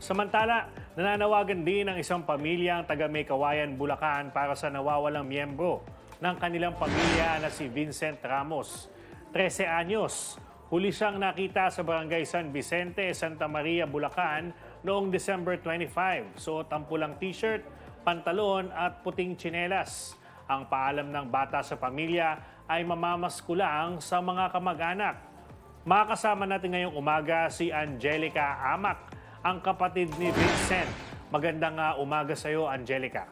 Samantala, nananawagan din ang isang pamilyang taga Maykawayan, Bulacan para sa nawawalang miyembro ng kanilang pamilya na si Vincent Ramos. 13 anyos. Huli siyang nakita sa barangay San Vicente, Santa Maria, Bulacan noong December 25. Suot ang pulang t-shirt, pantalon at puting tsinelas. Ang paalam ng bata sa pamilya ay mamamasko lang sa mga kamag-anak. Makakasama natin ngayong umaga si Angelica Amak, ang kapatid ni Vincent. Magandang ah, umaga sa iyo, Angelica.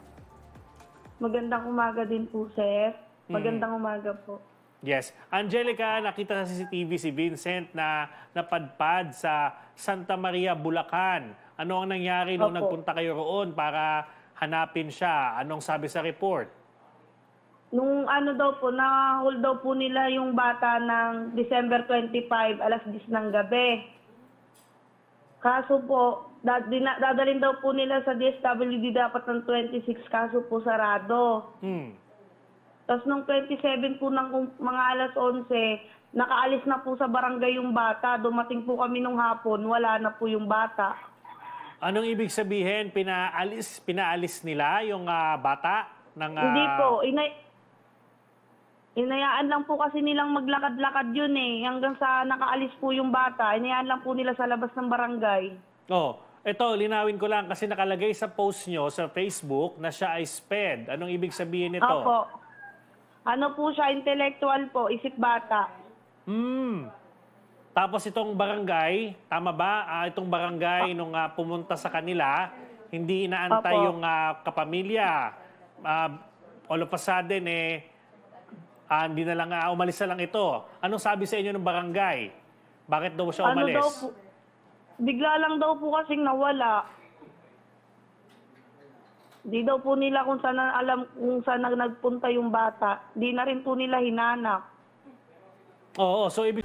Magandang umaga din po, sir. Magandang umaga po. Yes. Angelica, nakita sa CCTV si Vincent na napadpad sa Santa Maria, Bulacan. Ano ang nangyari nung Opo. nagpunta kayo roon para hanapin siya? Anong sabi sa report? Nung ano daw po, na-hold daw po nila yung bata ng December 25, alas 10 ng gabi. Kaso po, dad- dina- dadalhin daw po nila sa DSWD dapat ng 26, kaso po sarado. Hmm. Tapos nung 27 po ng mga alas 11, nakaalis na po sa barangay yung bata. Dumating po kami nung hapon, wala na po yung bata. Anong ibig sabihin? Pinaalis, pinaalis nila yung ah, bata? Ng, ah, Hindi po. Inay Inayaan lang po kasi nilang maglakad-lakad yun eh. Hanggang sa nakaalis po yung bata, inayaan lang po nila sa labas ng barangay. Oh, ito, linawin ko lang kasi nakalagay sa post nyo sa Facebook na siya ay SPED. Anong ibig sabihin nito? Opo. Ano po siya, intellectual po, isip bata. Hmm. Tapos itong barangay, tama ba? Ah, itong barangay nung ah, pumunta sa kanila, hindi inaantay Opo. yung ah, kapamilya. Ah, all of a sudden eh, ah, hindi na lang, ah, umalis na lang ito. Anong sabi sa inyo ng barangay? Bakit daw siya Ano umalis? daw po, bigla lang daw po kasing nawala. Di daw po nila kung saan alam kung saan na nagpunta yung bata. Di na rin po nila hinanap. Oo, so ibig